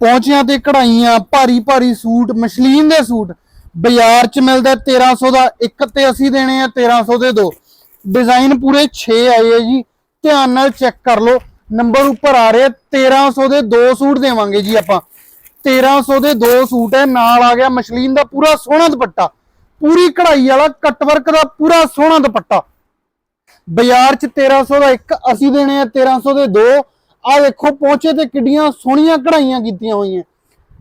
ਪਹੁੰਚਿਆਂ ਤੇ ਕਢਾਈਆਂ, ਭਾਰੀ ਭਾਰੀ ਸੂਟ, ਮਸ਼ਲੀਨ ਦੇ ਸੂਟ। ਬਾਜ਼ਾਰ 'ਚ ਮਿਲਦਾ 1300 ਦਾ, ਇੱਕ ਤੇ ਅਸੀਂ ਦੇਣੇ ਆ 1300 ਦੇ ਦੋ। ਡਿਜ਼ਾਈਨ ਪੂਰੇ 6 ਆਏ ਆ ਜੀ। ਧਿਆਨ ਨਾਲ ਚੈੱਕ ਕਰ ਲਓ। ਨੰਬਰ ਉੱਪਰ ਆ ਰਿਹਾ 1300 ਦੇ ਦੋ ਸੂਟ ਦੇਵਾਂਗੇ ਜੀ ਆਪਾਂ। 1300 ਦੇ ਦੋ ਸੂਟ ਹੈ, ਨਾਲ ਆ ਗਿਆ ਮਸ਼ਲੀਨ ਦਾ ਪੂਰਾ ਸੋਹਣਾ ਦੁਪੱਟਾ। ਪੂਰੀ ਕਢਾਈ ਵਾਲਾ, ਕਟਵਰਕ ਦਾ ਪੂਰਾ ਸੋਹਣਾ ਦੁਪੱਟਾ। ਬਾਜ਼ਾਰ 'ਚ 1300 ਦਾ ਇੱਕ, ਅਸੀਂ ਦੇਣੇ ਆ 1300 ਦੇ ਦੋ। ਆਹ ਦੇਖੋ ਪਹੁੰਚੇ ਤੇ ਕਿੱਡੀਆਂ ਸੋਹਣੀਆਂ ਕਢਾਈਆਂ ਕੀਤੀਆਂ ਹੋਈਆਂ।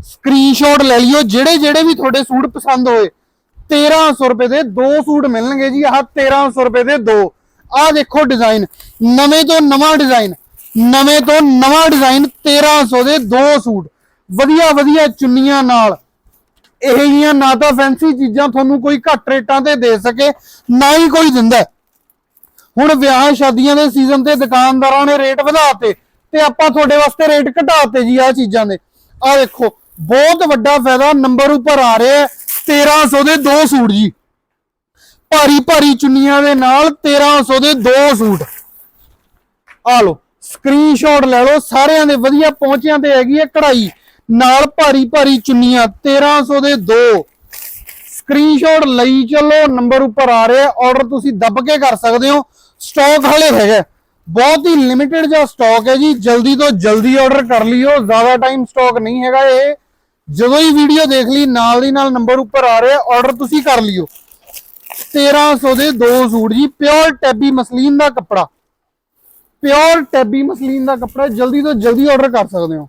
ਸਕਰੀਨਸ਼ਾਟ ਲੈ ਲਿਓ, ਜਿਹੜੇ ਜਿਹੜੇ ਵੀ ਤੁਹਾਡੇ ਸੂਟ ਪਸੰਦ ਹੋਏ 1300 ਰੁਪਏ ਦੇ ਦੋ ਸੂਟ ਮਿਲਣਗੇ ਜੀ, ਆਹ 1300 ਰੁਪਏ ਦੇ ਦੋ। ਆਹ ਦੇਖੋ ਡਿਜ਼ਾਈਨ ਨਵੇਂ ਤੋਂ ਨਵਾਂ ਡਿਜ਼ਾਈਨ ਨਵੇਂ ਤੋਂ ਨਵਾਂ ਡਿਜ਼ਾਈਨ 1300 ਦੇ ਦੋ ਸੂਟ। ਵਧੀਆ ਵਧੀਆ ਚੁੰਨੀਆਂ ਨਾਲ। ਇਹ ਜੀਆਂ ਨਾ ਤਾਂ ਫੈਂਸੀ ਚੀਜ਼ਾਂ ਤੁਹਾਨੂੰ ਕੋਈ ਘੱਟ ਰੇਟਾਂ ਤੇ ਦੇ ਸਕੇ, ਨਾ ਹੀ ਕੋਈ ਦਿੰਦਾ। ਹੁਣ ਵਿਆਹ ਸ਼ਾਦੀਆਂ ਦੇ ਸੀਜ਼ਨ ਤੇ ਦੁਕਾਨਦਾਰਾਂ ਨੇ ਰੇਟ ਵਧਾਤੇ ਤੇ ਆਪਾਂ ਤੁਹਾਡੇ ਵਾਸਤੇ ਰੇਟ ਘਟਾਤੇ ਜੀ ਆ ਚੀਜ਼ਾਂ ਦੇ। ਆ ਦੇਖੋ, ਬਹੁਤ ਵੱਡਾ ਫਾਇਦਾ, ਨੰਬਰ ਉੱਪਰ ਆ ਰਿਹਾ ਹੈ 1300 ਦੇ ਦੋ ਸੂਟ ਜੀ। ਭਾਰੀ ਭਾਰੀ ਚੁੰਨੀਆਂ ਦੇ ਨਾਲ 1300 ਦੇ ਦੋ ਸੂਟ। ਆ ਲਓ ਸਕਰੀਨਸ਼ਾਟ ਲੈ ਲਓ, ਸਾਰਿਆਂ ਦੇ ਵਧੀਆ ਪਹੁੰਚਿਆਂ ਤੇ ਹੈਗੀ ਹੈ ਕਢਾਈ। ਨਾਲ ਭਾਰੀ ਭਾਰੀ ਚੁੰਨੀਆਂ 1300 ਦੇ ਦੋ। ਸਕਰੀਨਸ਼ਾਟ ਲਈ ਚੱਲੋ, ਨੰਬਰ ਉੱਪਰ ਆ ਰਿਹਾ ਆਰਡਰ ਤੁਸੀਂ ਦੱਬ ਕੇ ਕਰ ਸਕਦੇ ਹੋ। ਸਟਾਕ ਹਲੇ ਹੈਗਾ। ਬਹੁਤ ਹੀ ਲਿਮਿਟਿਡ ਜਿਹਾ ਸਟਾਕ ਹੈ ਜੀ। ਜਲਦੀ ਤੋਂ ਜਲਦੀ ਆਰਡਰ ਕਰ ਲਿਓ। ਜ਼ਿਆਦਾ ਟਾਈਮ ਸਟਾਕ ਨਹੀਂ ਹੈਗਾ ਇਹ। ਜਦੋਂ ਹੀ ਵੀਡੀਓ ਦੇਖ ਲਈ, ਨਾਲ ਦੀ ਨਾਲ ਨੰਬਰ ਉੱਪਰ ਆ ਰਿਹਾ ਆਰਡਰ ਤੁਸੀਂ ਕਰ ਲਿਓ। 1300 ਦੇ ਦੋ ਸੂਟ ਜੀ। ਪਿਓਰ ਟੈਬੀ ਮਸਲੀਨ ਦਾ ਕੱਪੜਾ। ਪਿਓਰ ਟੈਬੀ ਮਸਲੀਨ ਦਾ ਕੱਪੜਾ। ਜਲਦੀ ਤੋਂ ਜਲਦੀ ਆਰਡਰ ਕਰ ਸਕਦੇ ਹੋ।